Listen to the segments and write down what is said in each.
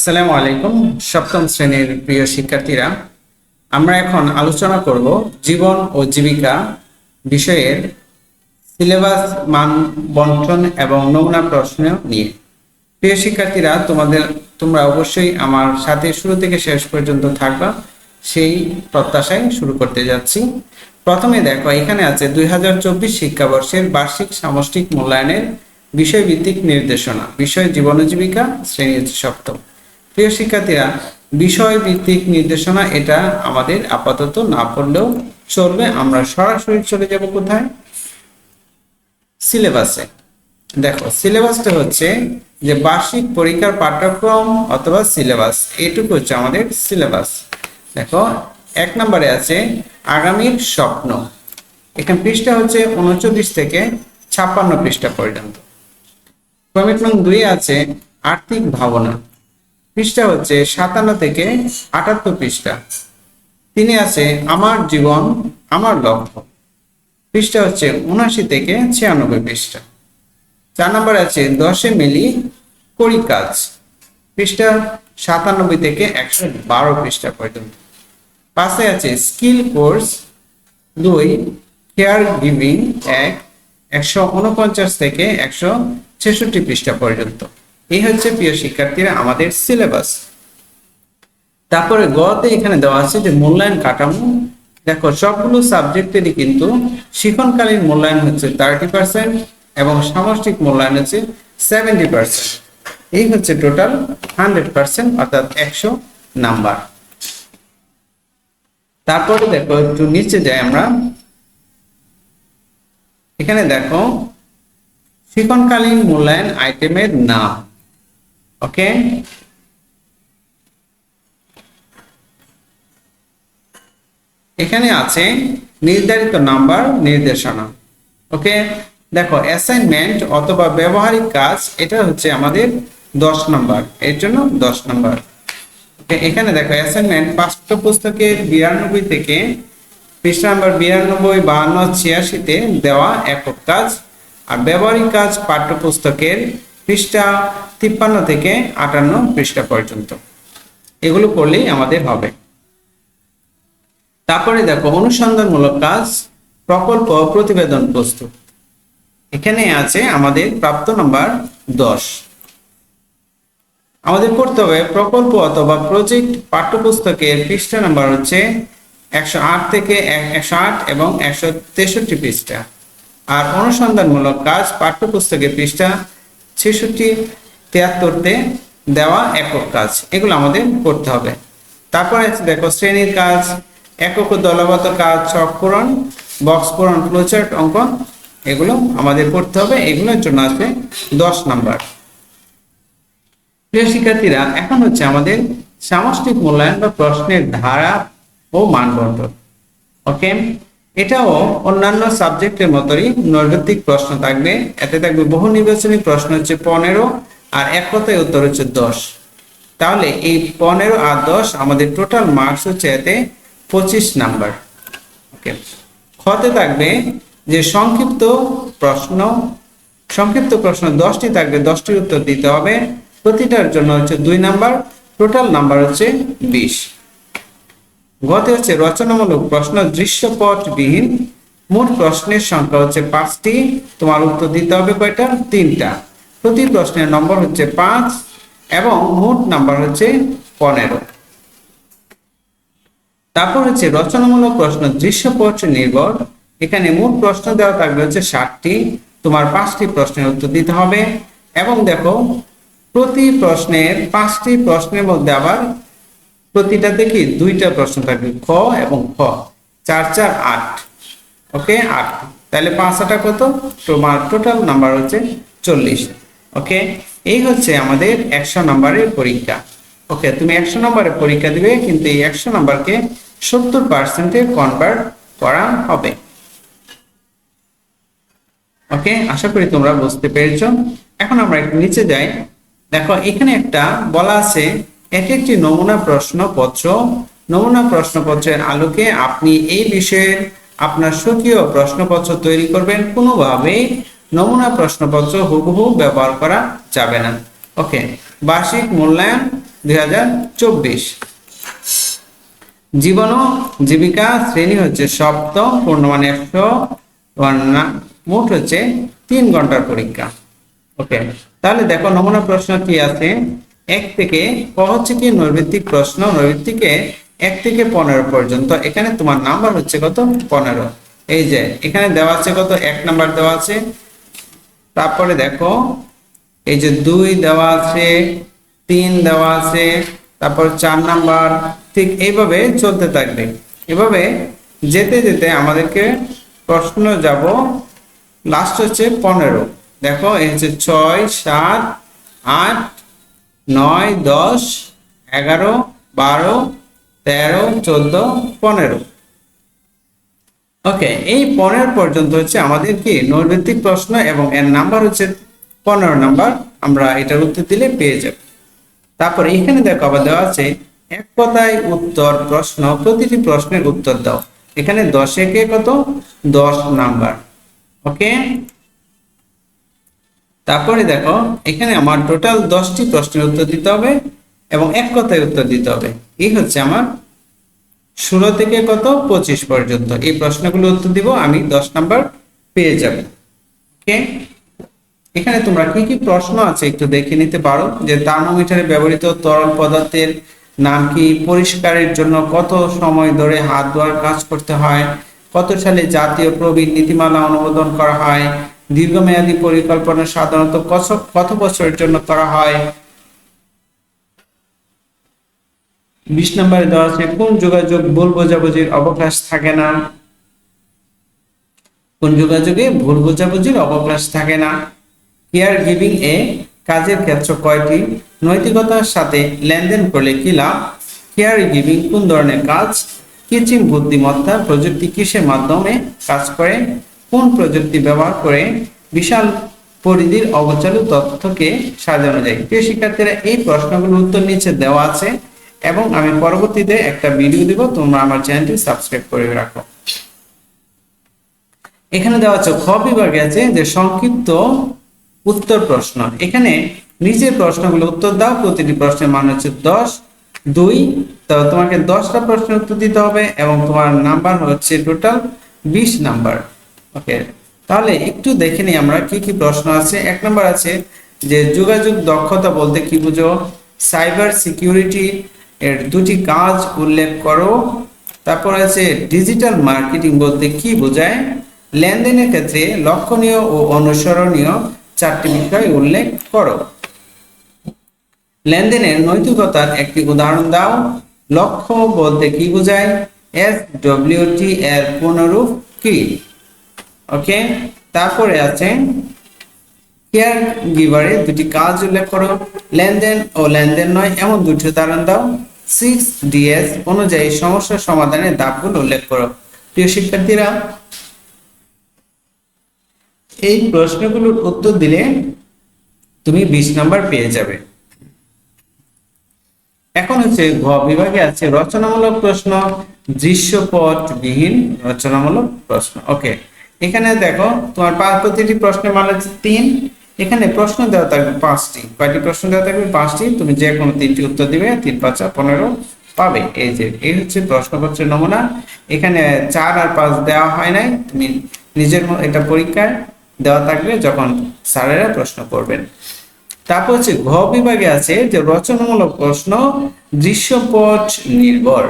আসসালামু আলাইকুম, সপ্তম শ্রেণির প্রিয় শিক্ষার্থীরা। আমরা এখন আলোচনা করব জীবন ও জীবিকা বিষয়ের সিলেবাস মান বন্টন এবং নমুনা প্রশ্ন নিয়ে। প্রিয় শিক্ষার্থীরা, তোমাদের, তোমরা অবশ্যই আমার সাথে শুরু থেকে শেষ পর্যন্ত থাকবা। সেই প্রত্যাশায় শুরু করতে যাচ্ছি। প্রথমে দেখো, এখানে আছে দুই হাজার চব্বিশ শিক্ষাবর্ষের বার্ষিক সামষ্টিক মূল্যায়নের বিষয়ভিত্তিক নির্দেশনা। বিষয় জীবন জীবিকা, শ্রেণি সপ্তম। প্রিয় শিক্ষার্থীরা বিষয় ভিত্তিক নির্দেশনা এটা আমাদের আপাতত না পড়লেও চলবে। আমরা সরাসরি চলে যাব কোথায়? সিলেবাসে। দেখো, সিলেবাসটা হচ্ছে যে বার্ষিক পরীক্ষার পাঠ্যক্রম অথবা সিলেবাস, এটুকু হচ্ছে আমাদের সিলেবাস। দেখো, এক নম্বরে আছে আগামীর স্বপ্ন। এখানে পৃষ্ঠা হচ্ছে উনচল্লিশ থেকে ছাপ্পান্ন পৃষ্ঠা পর্যন্ত। ক্রমিক নং দুই আছে আর্থিক ভাবনা। পৃষ্ঠা হচ্ছে সাতান্ন থেকে আটাত্তর পৃষ্ঠা। তিনি আছে, আমার জীবন, আমার লক্ষ্য। পৃষ্ঠা হচ্ছে উনআশি থেকে ছিয়ানব্বই পৃষ্ঠা। চার নম্বর আছে, দশে মিলি করি কাজ। পৃষ্ঠা সাতানব্বই থেকে একশো বারো পৃষ্ঠা পর্যন্ত। পাশে আছে, স্কিল কোর্স দুই, কেয়ার গিভিং এক, একশো উনপঞ্চাশ থেকে একশো ছেষট্টি পৃষ্ঠা পর্যন্ত। এই হচ্ছে প্রিয় শিক্ষার্থীরা আমাদের সিলেবাস তারপরে গতে এখানে দেওয়া আছে যে মূল্যায়ন কাঠামো। দেখো, সবগুলো সাবজেক্টেরই কিন্তু শিক্ষণকালীন মূল্যায়ন হচ্ছে থার্টি পার্সেন্ট এবং সামষ্টিক মূল্যায়ন হচ্ছে সেভেন্টি পার্সেন্ট এই হচ্ছে টোটাল হান্ড্রেড পার্সেন্ট অর্থাৎ একশো নাম্বার। তারপরে দেখো, একটু নিচে যাই আমরা। এখানে দেখো শিক্ষণকালীন মূল্যায়ন আইটেমের নাম। ওকে এখানে আছে নির্ধারিত নাম্বার নির্দেশনা। ওকে দেখো অ্যাসাইনমেন্ট অথবা ব্যবহারিক কাজ, এটা হচ্ছে আমাদের দশ নাম্বার। এর জন্য দশ নাম্বার। ওকে এখানে দেখো অ্যাসাইনমেন্ট পাঠ্যপুস্তকের বিরানব্বই থেকে পৃষ্ঠা নাম্বার বিরানব্বই, বাহান্ন, ছিয়াশিতে দেওয়া একক কাজ। আর ব্যবহারিক কাজ পাঠ্যপুস্তকের পৃষ্ঠা তিপ্পান্ন থেকে আটান্ন পৃষ্ঠা পর্যন্ত। এগুলো করলেই আমাদের হবে। তারপরে দেখো, অনুসন্ধানমূলক কাজ, প্রকল্প প্রতিবেদন প্রস্তুত। এখানে আছে আমাদের প্রাপ্ত নাম্বার দশ। আমাদের করতে হবে প্রকল্প অথবা প্রজেক্ট পাঠ্যপুস্তকের পৃষ্ঠা নাম্বার হচ্ছে একশো আট থেকে একশো আট এবং একশো তেষট্টি পৃষ্ঠা। আর অনুসন্ধানমূলক কাজ পাঠ্যপুস্তকের পৃষ্ঠা ছেষট্টি তিয়াত্তরতে দেওয়া একক কাজ। এগুলো আমাদের করতে হবে। তারপরে দেখো শ্রেণির কাজ, একক দলগত কাজ, ছক পূরণ, বক্স পূরণ, ফ্লোচার্ট অঙ্কন এগুলো আমাদের করতে হবে। এগুলোর জন্য আছে দশ নাম্বার। প্রিয় শিক্ষার্থীরা, এখন হচ্ছে আমাদের সামষ্টিক মূল্যায়ন বা প্রশ্নের ধারা ও মানদণ্ড। ওকে? এটাও অন্যান্য সাবজেক্টের মতোই নৈর্গতিক প্রশ্ন থাকবে। এতে থাকবে বহু নির্বাচনী প্রশ্ন হচ্ছে পনেরো আর এক কথায় উত্তর হচ্ছে দশ। তাহলে এই পনেরো আর দশ আমাদের টোটাল মার্কস হচ্ছে এতে পঁচিশ নাম্বার। ওকে খতে থাকবে যে সংক্ষিপ্ত প্রশ্ন সংক্ষিপ্ত প্রশ্ন দশটি থাকবে, দশটির উত্তর দিতে হবে। প্রতিটার জন্য হচ্ছে দুই নাম্বার টোটাল নাম্বার হচ্ছে বিশ। গতে হচ্ছে রচনামূলক প্রশ্ন দৃশ্যপটবিহীন। মোট প্রশ্নের সংখ্যা হচ্ছে পাঁচটি। তোমার উত্তর দিতে হবে কয়টা? তিনটা। প্রতি প্রশ্নের নম্বর হচ্ছে পাঁচ এবং মোট নাম্বার হচ্ছে পনেরো। তারপর হচ্ছে রচনামূলক প্রশ্ন দৃশ্যপট নির্ভর এখানে মোট প্রশ্ন দেওয়া থাকবে হচ্ছে ষাটটি। তোমার পাঁচটি প্রশ্নের উত্তর দিতে হবে। এবং দেখো, প্রতি প্রশ্নের পাঁচটি প্রশ্নের মধ্যে আবার প্রতিটাতে কি দুইটা প্রশ্ন থাকবে, খ এবং খ। চার চার, আট। ওকে? আট। তাহলে পাঁচ আটা কত? তোমার টোটাল নাম্বার হচ্ছে চল্লিশ। ওকে? এই হচ্ছে আমাদের একশো নাম্বারের পরীক্ষা। ওকে, তুমি একশো নম্বরের পরীক্ষা দিবে, কিন্তু এই একশো নাম্বারকে সত্তর পার্সেন্টে কনভার্ট করা হবে। ওকে? আশা করি তোমরা বুঝতে পেরেছ। এখন আমরা একটু নিচে যাই। দেখো, এখানে একটা বলা আছে এটি একটি নমুনা প্রশ্নপত্র, নমুনা প্রশ্নপত্রের আলোকে আপনি এই বিষয়ে আপনার স্বকীয় প্রশ্নপত্র তৈরি করবেন। কোনোভাবে নমুনা প্রশ্নপত্র হুবহু ব্যবহার করা যাবে না। ওকে, বার্ষিক মূল্যায়ন দুই হাজার চব্বিশ। জীবন জীবিকা শ্রেণি হচ্ছে সপ্তম, পূর্ণমান একশো মোট হচ্ছে তিন ঘণ্টার পরীক্ষা। ওকে, তাহলে দেখো নমুনা প্রশ্ন কি আছে? এক থেকে ক হচ্ছে কি নৈর্ভিত্তিক প্রশ্ন নৈর্ভিত্তিকে এক থেকে পনেরো পর্যন্ত। এখানে তোমার নাম্বার হচ্ছে কত? পনেরো। এই যে, এখানে দেওয়া আছে কত? এক নাম্বার দেওয়া আছে। তারপরে দেখো, এই যে দুই দেওয়া আছে, তিন দেওয়া আছে, তারপর চার নাম্বার। ঠিক এইভাবে চলতে থাকবে। এভাবে যেতে যেতে আমাদেরকে প্রশ্ন যাব লাস্ট হচ্ছে পনেরো। দেখো, এই হচ্ছে ছয়, সাত, আট নয়, দশ, এগারো, বারো, তেরো, চোদ্দ, পনেরো। ওকে এই পনেরো পর্যন্ত হচ্ছে আমাদের কি নৈর্ভিত্তিক প্রশ্ন এবং এর নাম্বার হচ্ছে পনেরো নাম্বার আমরা এটার উত্তর দিলে পেয়ে যাব। তারপর এখানে দেখো আবার দেওয়া আছে, এক কথায় উত্তর প্রশ্ন, প্রতিটি প্রশ্নের উত্তর দাও। এখানে দশে কে কত? দশ নাম্বার ওকে তারপরে দেখো, এখানে আমার টোটাল দশটি প্রশ্নের উত্তর দিতে হবে এবং এক কথায় উত্তর দিতে হবে। এই হচ্ছে আমার ষোলো থেকে কত? পঁচিশ পর্যন্ত। এই প্রশ্নগুলো উত্তর দিব, আমি দশ নাম্বার পেয়ে যাব। ওকে এখানে তোমরা কি কি প্রশ্ন আছে একটু দেখে নিতে পারো, যে থার্মোমিটারে ব্যবহৃত তরল পদার্থের নাম কি? পরিষ্কারের জন্য কত সময় ধরে হাত ধোয়ার কাজ করতে হয়? কত সালে জাতীয় প্রবীণ নীতিমালা অনুমোদন করা হয়? দীর্ঘমেয়াদী পরিকল্পনা সাধারণত কত- বছরের জন্য করা হয়? বিশ নম্বরে দেওয়া আছে, কোন যোগাযোগ ভুল বোঝাবুঝির অবকাশ থাকে না? কোন যোগাযোগে ভুল বোঝাবুঝির অবকাশ থাকে না? কেয়ার গিভিং এ কাজের ক্ষেত্র কয়টি? নৈতিকতার সাথে লেনদেন করলে কি লাভ? কেয়ার গিভিং কোন ধরনের কাজ? কৃত্রিম বুদ্ধিমত্তা প্রযুক্তি কিসের মাধ্যমে কাজ করে? কোন প্রযুক্তি ব্যবহার করে বিশাল পরিধির অগোচর তথ্যকে সাজানো যায়? প্রিয় শিক্ষার্থীরা, এই প্রশ্নগুলোর উত্তর নিচে দেওয়া আছে এবং আমি পরবর্তীতে একটা ভিডিও দিব। তোমরা আমার চ্যানেলটি সাবস্ক্রাইব করে রাখো। এখানে দেওয়া আছে, খ বিভাগে আছে যে সংক্ষিপ্ত উত্তর প্রশ্ন। এখানে নিচের প্রশ্নগুলো উত্তর দাও, প্রতিটি প্রশ্নের মান হচ্ছে দশ, দুই। তো তোমাকে দশটা প্রশ্নের উত্তর দিতে হবে এবং তোমার নাম্বার হচ্ছে টোটাল বিশ নাম্বার। ওকে, তাহলে একটু দেখে নিই আমরা কি কি প্রশ্ন আছে। এক নাম্বার আছে যে যোগাযোগ দক্ষতা বলতে কি বুঝো? সাইবার সিকিউরিটি এর দুটি কাজ উল্লেখ করো। তারপর আছে ডিজিটাল মার্কেটিং বলতে কি বোঝায়? লেনদেনের ক্ষেত্রে লক্ষণীয় ও অনুসরণীয় চারটি বিষয় উল্লেখ করো। লেনদেনের নৈতিকতার একটি উদাহরণ দাও। লক্ষ্য বলতে কি বোঝায়? এস ডব্লিউটি এর পুনরূপ কি? ওকে তারপরে আছে কেয়ার গিভারে দুটি কাজ উল্লেখ করো। লেনদেন ও লেনদেন নয়, এমন দুটি উদাহরণ দাও। সিক্স ডিএস অনুযায়ী সমস্যা সমাধানের ধাপগুলো উল্লেখ করো। প্রিয় শিক্ষার্থীরা, এই প্রশ্নগুলোর উত্তর দিলে তুমি বিশ নাম্বার পেয়ে যাবে। এখন হচ্ছে ঘ বিভাগে আছে রচনামূলক প্রশ্ন দৃশ্যপট বিহীন রচনামূলক প্রশ্ন। ওকে এখানে দেখো, তোমার প্রতিটি প্রশ্নের মান হচ্ছে তিন। এখানে প্রশ্ন দেওয়া থাকবে পাঁচটি। কয়টি প্রশ্ন দেওয়া থাকবে? পাঁচটি। তুমি যে কোনো তিনটি উত্তর দিবে, তিন, পাঁচা পনেরো পাবে। এই যে, এই হচ্ছে প্রশ্নপত্রের নমুনা। এখানে চার আর পাঁচ দেওয়া হয় নাই। তুমি নিজের এটা পরীক্ষায় দেওয়া থাকবে যখন স্যারেরা প্রশ্ন করবেন। তারপর হচ্ছে ঘ বিভাগে আছে যে রচনামূলক প্রশ্ন দৃশ্যপট নির্ভর।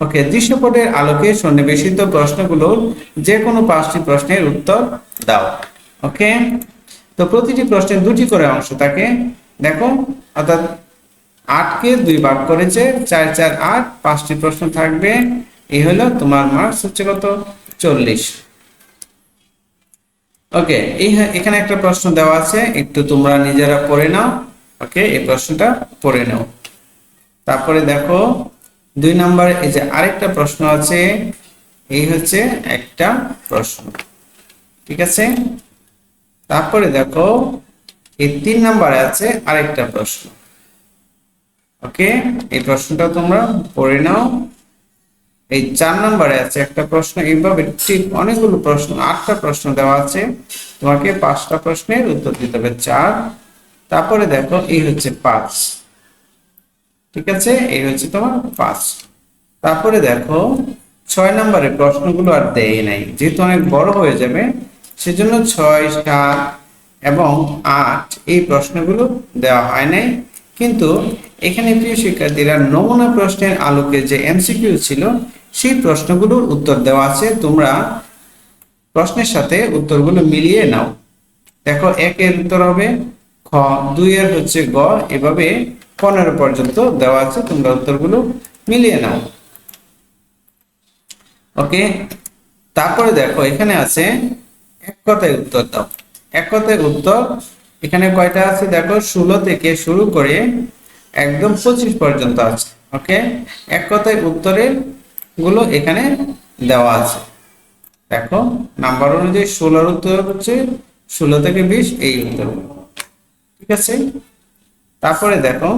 ওকে, দৃশ্যপটের আলোকে সন্নিবেশিত প্রশ্নগুলোর যে কোনো পাঁচটি প্রশ্নের উত্তর দাও। ওকে, তো প্রতিটি প্রশ্নের দুটি করে অংশ থাকে। দেখো, অর্থাৎ আটকে দুই ভাগ করেছে, চার চার, আট, পাঁচটি প্রশ্ন থাকবে। এই হলো তোমার মার্কস হচ্ছে কত? চল্লিশ। ওকে, এই এখানে একটা প্রশ্ন দেওয়া আছে, একটু তোমরা নিজেরা পড়ে নাও। ওকে, এই প্রশ্নটা পড়ে নাও। তারপরে দেখো দুই নাম্বার, এই যে আরেকটা প্রশ্ন আছে, এই হচ্ছে একটা প্রশ্ন। ঠিক আছে? তারপরে দেখো, এই তিন নাম্বারে আছে আরেকটা প্রশ্ন। ওকে? এই প্রশ্নটা তোমরা পড়ে নাও। এই চার নাম্বারে আছে একটা প্রশ্ন, এইভাবে ঠিক অনেকগুলো প্রশ্ন, আটটা প্রশ্ন দেওয়া আছে। তোমাকে পাঁচটা প্রশ্নের উত্তর দিতে হবে, চার। তারপরে দেখো, এই হচ্ছে পাঁচ। ঠিক আছে? এই হচ্ছে তোমার পাঁচ তারপরে দেখো, ছয় নম্বরের প্রশ্নগুলো আর দেয় নাই। যেহেতু অনেক বড় হয়ে যাবে, সেজন্য ছয়, সাত এবং আট এই প্রশ্নগুলো দেওয়া হয় নাই। কিন্তু এখানে প্রিয় শিক্ষার্থীরা, নমুনা প্রশ্নের আলোকে যে এমসিকিউ ছিল, সেই প্রশ্নগুলোর উত্তর দেওয়া আছে। তোমরা প্রশ্নের সাথে উত্তরগুলো মিলিয়ে নাও। দেখো, একের উত্তর হবে, খ। দুই এর হচ্ছে গ। এভাবে পনেরো পর্যন্ত দেওয়া আছে, তোমরা উত্তরগুলো মিলিয়ে নাও। ওকে? তারপরে দেখো, এখানে আছে এক কথায় উত্তর দাও। এক কথায় উত্তর, এখানে কয়টা আছে? দেখো, ষোলো থেকে শুরু করে একদম পঁচিশ পর্যন্ত আছে, ওকে? এক কথায় উত্তরেরগুলো এখানে দেওয়া আছে। দেখো, নাম্বার অনুযায়ী ষোলোর উত্তর হচ্ছে ষোলো থেকে বিশ, এই উত্তর ঠিক আছে? তারপরে দেখো,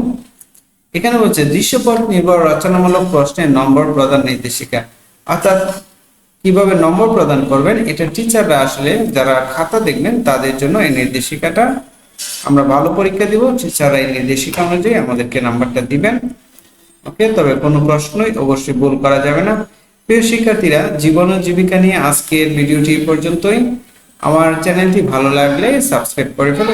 এখানে বলছে, দৃশ্যপট নির্ভর রচনামূলক প্রশ্নের নম্বর প্রদান নির্দেশিকা। অর্থাৎ কীভাবে নম্বর প্রদান করবেন, এটা টিচাররা আসলে যারা খাতা দেখবেন, তাদের জন্য এই নির্দেশিকাটা আমরা ভালো পরীক্ষা দিব। টিচাররা এই নির্দেশিকা অনুযায়ী আমাদেরকে নাম্বারটা দিবেন। ওকে, তবে কোনো প্রশ্নই অবশ্যই ভুল করা যাবে না। প্রিয় শিক্ষার্থীরা, জীবন ও জীবিকা নিয়ে আজকের ভিডিওটি পর্যন্তই। আমার চ্যানেলটি ভালো লাগলে সাবস্ক্রাইব করে ফেলো।